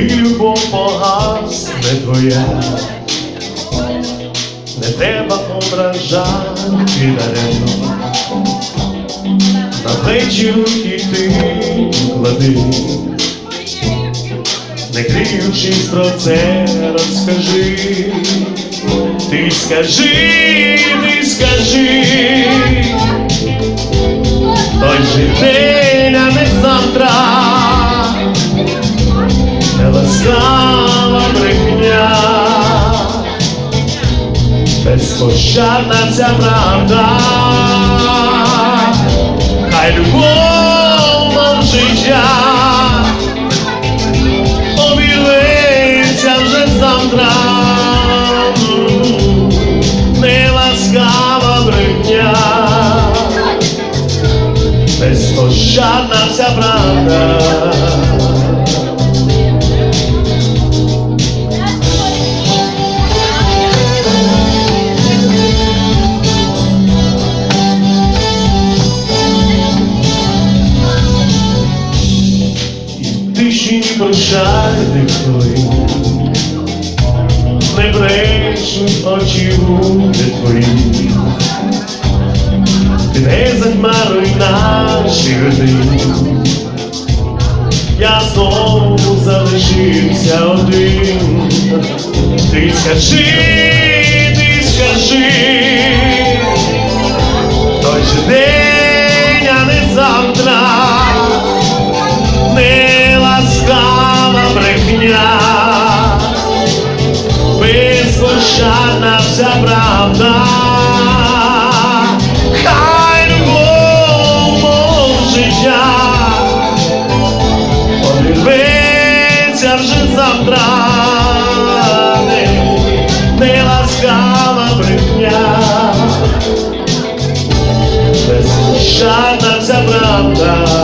любов погасне твоя, не треба ображати дарено, на плечі руки ти клади, не криючись про це, розкажи, ти скажи, ти скажи. Безпощадна ця правда, хай любов мов життя обірветься вже завтра, не ласкава брехня, безпощадна ця правда. Тиші прощай твої, не брешуть очі губи твої, ти не наші години, я знову залишився один, ти скажи, ти скажи, безпощадна вся правда, хай любов мов життя, обірветься вже завтра, не, ласкава брехня, безпощадна вся правда.